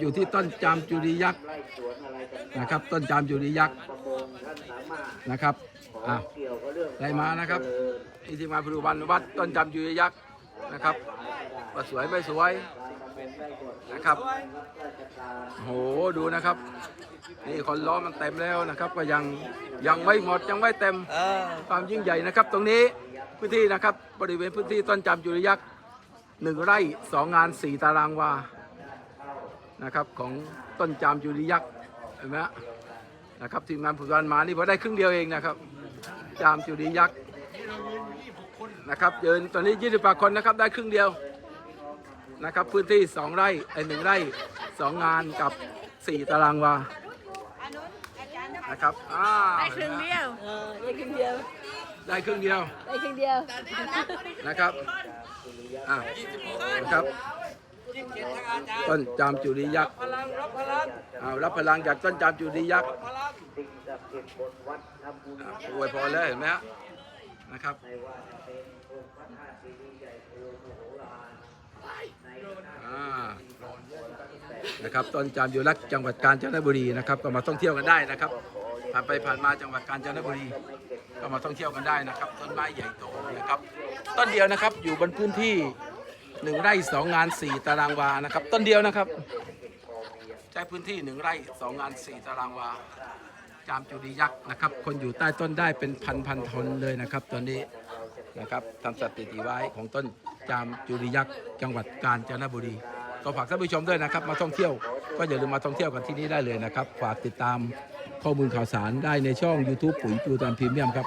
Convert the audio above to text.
อยู่ที่ต้นจามจุรียักษ์นะครับ ต้นจามจุรียักษ์นะครับอะได้มานะครับนี่ที่มาปฏิบัติวัดต้นจามจุรียักษ์นะครับว่าสวยไม่สวยนะครับโอ้โหดูนะครับ นี่คนล้อมันเต็มแล้วนะครับ ก็ยังยังไม่หมดยังไม่เต็มเออความยิ่งใหญ่นะครับ ตรงนี้พื้นที่นะครับบริเวณพื้นที่ต้นจามจุริยักษ์หนึ่งไร่สองงานสี่ตารางวา นะครับของต้นจามจุริยักษ์เห็นไหมฮะนะครับทีมงานผุดวันมานี่พอได้ครึ่งเดียวเองนะครับ จามจุริยักษ์นะครับยืนตอนนี้ยี่สิบคนนะครับได้ครึ่งเดียวนะครับพื้นที่สองไร่ไอ้หนึ่งไร่สองงานกับสี่ตารางวานะครับอ่าได้ครึ่งเดียวเออได้ครึ่งเดียวได้ครึ่งเดียวได้ครึ่งเดียวนะครับอะนะครับ ต้นจามจุรียักษ์พลังรับพลังเอารับพลังจากต้นจามจุรียักษ์พลังอะอวยพรแล้วเห็นไหมฮะนะครับอ่านะครับต้นจามจุรียักษ์จังหวัดกาญจนบุรีนะครับ ก็มาท่องเที่ยวกันได้นะครับผ่านไปผ่านมาจังหวัดกาญจนบุรีก็มาท่องเที่ยวกันได้นะครับ ต้นไม้ใหญ่โตนะครับ ต้นเดียวนะครับอยู่บนพื้นที่ หนึ่งไร่สองงานสี่ตารางวานะครับ ต้นเดียวนะครับ ใช้พื้นที่หนึ่งไร่สองงานสี่ตารางวา จามจุรียักษ์นะครับ คนอยู่ใต้ต้นได้เป็นพันพันทนเลยนะครับตอนนี้นะครับทำสถิติไว้ของต้นจามจุรียักษ์จังหวัดกาญจนบุรีก็ฝากท่านผู้ชมด้วยนะครับ มาท่องเที่ยวก็อย่าลืมมาท่องเที่ยวกันที่นี่ได้เลยนะครับ ฝากติดตามข้อมูลข่าวสารได้ในช่อง YouTube ปุ๋ยปูตามพรีเมียมครับ